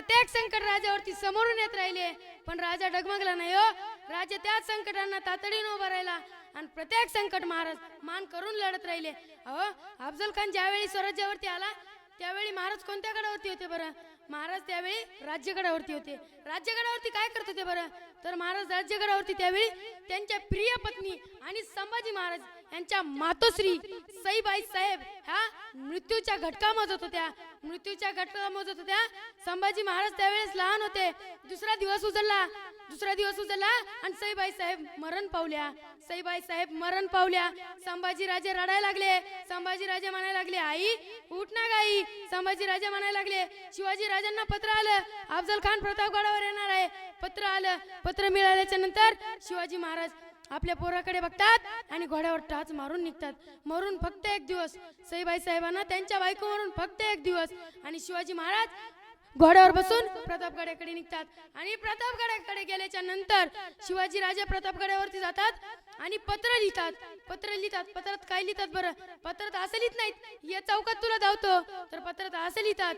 प्रत्येक संकट राजावरती समोरून येत राहिले. पण राजा डगमगला नाही हो. राजा त्याच संकटांना तातडीने उभा राहिला आणि प्रत्येक संकट महाराज मान करून लढत राहिले. अहो अफजल खान ज्यावेळी स्वराज्यावरती आला त्यावेळी महाराज कोणत्या गडावरती होते बरं? महाराज त्यावेळी राज्यगडावरती होते. राज्यगडावरती काय करत होते बरं? तर महाराज राज्यगडावरती त्यावेळी त्यांच्या प्रिय पत्नी आणि संभाजी महाराज यांच्या मातोश्री सईबाई साहेब ह्या मृत्यूच्या घटका मोजत होत्या. मृत्यूच्या घटका मोजत होत्या. संभाजी महाराज त्यावेळेस लहान होते. दुसरा दिवस उजळला दुसरा दिवस उजळला आणि सईबाई साहेब मरण पावल्या. सईबाई साहेब मरण पावल्या. संभाजी राजे रडायला लागले. संभाजी राजे म्हणायला लागले आई उठ ना गाई. संभाजी राजे म्हणायला लागले शिवाजी राजांना पत्र आलं. अफजल खान प्रतापगडावर येणार आहे. पत्र आलं. पत्र मिळाल्याच्या नंतर शिवाजी महाराज आपल्या पोराकडे बघतात आणि घोड्यावर टाच मारून निघतात. मरून फक्त एक दिवस. सईबाई साहेबांना त्यांच्या बायको मरून फक्त एक दिवस. आणि शिवाजी महाराज घोड्यावर बसून प्रतापगडाकडे निघतात. आणि प्रतापगडाकडे गेल्याच्यानंतर शिवाजी राजा प्रतापगडावरती जातात आणि पत्र लिहितात. पत्र लिहितात. पत्रात काय लिहितात बरं? पत्रात असं लिहित नाहीत. या चौकात तुला धावतो. तर पत्रात असं लिहितात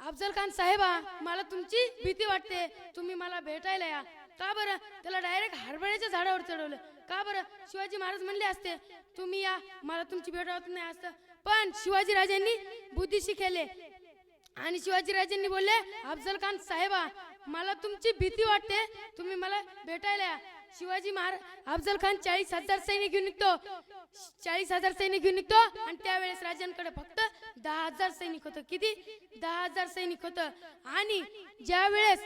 अफजल खान साहेबा मला तुमची भीती वाटते. तुम्ही मला भेटायला या. का बरं? त्याला डायरेक्ट हरभऱ्याच्या झाडावर चढवलं. का बरं? शिवाजी महाराज म्हणले असते तुम्ही या मला तुमची भेट होत नाही असतं पण शिवाजी राजांनी बुद्धी शिकेले आणि शिवाजी राजांनी बोलले अफजल खान साहेबा मला तुमची भीती वाटते. तुम्ही मला भेटायला या. शिवाजी महाराज अफजल खान चाळीस हजार सैनिक घेऊन निघतो. चाळीस हजार सैनिक घेऊन निघतो. आणि त्यावेळेस राजांकडे फक्त दहा हजार सैनिक होतं. किती? दहा हजार सैनिक होतं. आणि ज्या वेळेस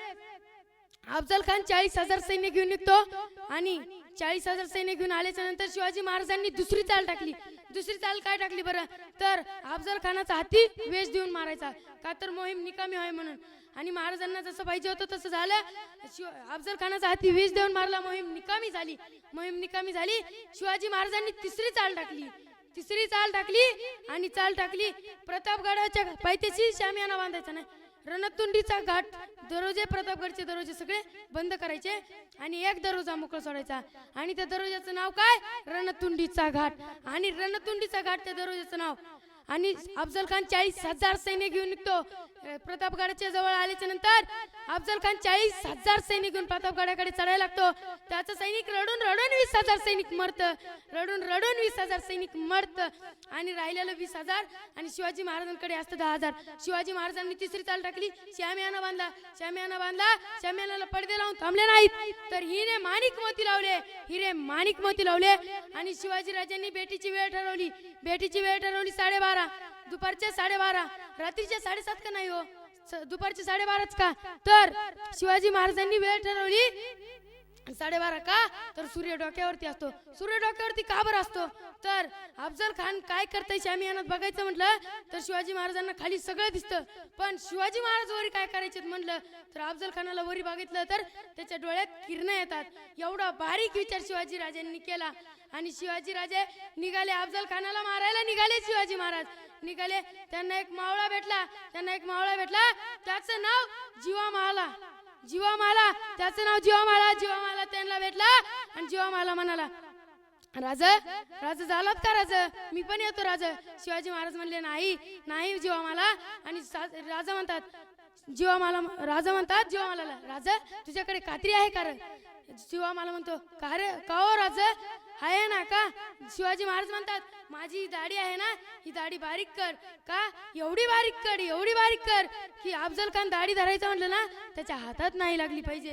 अफजल खान चाळीस हजार सैन्य घेऊन निघतो आणि चाळीस हजार सैन्य घेऊन आल्याच्यानंतर शिवाजी महाराजांनी दुसरी चाल टाकली. दुसरी चाल काय टाकली बरं? तर अफजल खानाचा हाती वेश देऊन मारायचा. का तर मोहीम निकामी व्हावी म्हणून. आणि महाराजांना जसं पाहिजे होतं तसं झालं. शिव अफजल खानाचा हाती वेश देऊन मारला. मोहीम निकामी झाली. मोहीम निकामी झाली. शिवाजी महाराजांनी तिसरी चाल टाकली. तिसरी चाल टाकली आणि चाल टाकली. प्रतापगडाच्या पायथ्याशी शामियाना बांधायचा नाही. रणतुंडीचा घाट दरोजे प्रतापगडचे दरवाजे सगळे बंद करायचे आणि एक दरोजा मोकळा सोडायचा. आणि त्या दरवाजाचं नाव काय? रणतुंडीचा घाट. आणि रणतुंडीचा घाट त्या दरोज्याचं नाव. आणि अफजल खान चाळीस हजार सैन्य घेऊन निघतो. प्रतापगडाच्या जवळ आल्याच्यानंतर अफजल खान चाळीस हजार सैनिक घेऊन प्रतापगडाकडे चढायला लागतो. त्याचा सैनिक रडून रडून वीस हजार सैनिक मरत. रडून रडून वीस हजार सैनिक मरत. आणि राहिलेलं वीस हजार आणि शिवाजी महाराजांकडे असतं दहा हजार. शिवाजी महाराजांनी तिसरी चाल टाकली श्यामियाना बांधला. श्यामियाना बांधला श्यामियानाला पडदे लावून थांबले नाहीत. तर हिने माणिक मोती लावले हिरे माणिक मोती लावले. आणि शिवाजी राजांनी बेटीची वेळ ठरवली. बेटीची वेळ ठरवली साडेबारा. दुपारच्या साडेबारा रात्रीच्या साडेसात का नाही हो? दुपारच्या दुपारचे साडेबाराच का? तर शिवाजी महाराजांनी वेळ ठरवली. साडेबारा का? तर सूर्य डोक्यावरती असतो. सूर्य डोक्यावरती का बरं असतो? तर अफजल खान काय करतय शामियानात बघायचं म्हटलं तर शिवाजी महाराजांना खाली सगळं दिसतं. पण शिवाजी महाराज वरी काय करायचे म्हटलं तर अफजल खानाला वरी बघितलं तर त्याच्या डोळ्यात किरण येतात. एवढा बारीक विचार शिवाजी राजांनी केला. आणि शिवाजी राजे निघाले अफजल खानाला मारायला निघाले. निघाले शिवाजी महाराज. निघाले. त्यांना एक मावळा भेटला. त्यांना एक मावळा भेटला. त्याचं नाव जीवा महाला जीवामाला. जीवामाला. त्याचं नाव जीवामाला. जीवामाला त्यांना भेटला. आणि जीवा जीवामाला म्हणाला राज राज झालात का राज? मी पण येतो राज. शिवाजी महाराज म्हणले नाही नाही जीवा जीवामाला. आणि राजा म्हणतात जीवामाला राजा म्हणतात जीवामाला राजा तुझ्याकडे कात्री आहे कारण. जीवा मला म्हणतो का रे? का हो राजा? आहे ना का? शिवाजी महाराज म्हणतात माझी दाढी आहे ना ही दाढी बारीक कर. का? एवढी बारीक कर एवढी बारीक कर. की अफजल खान दाढी धरायचं म्हटलं ना त्याच्या हातात नाही लागली पाहिजे.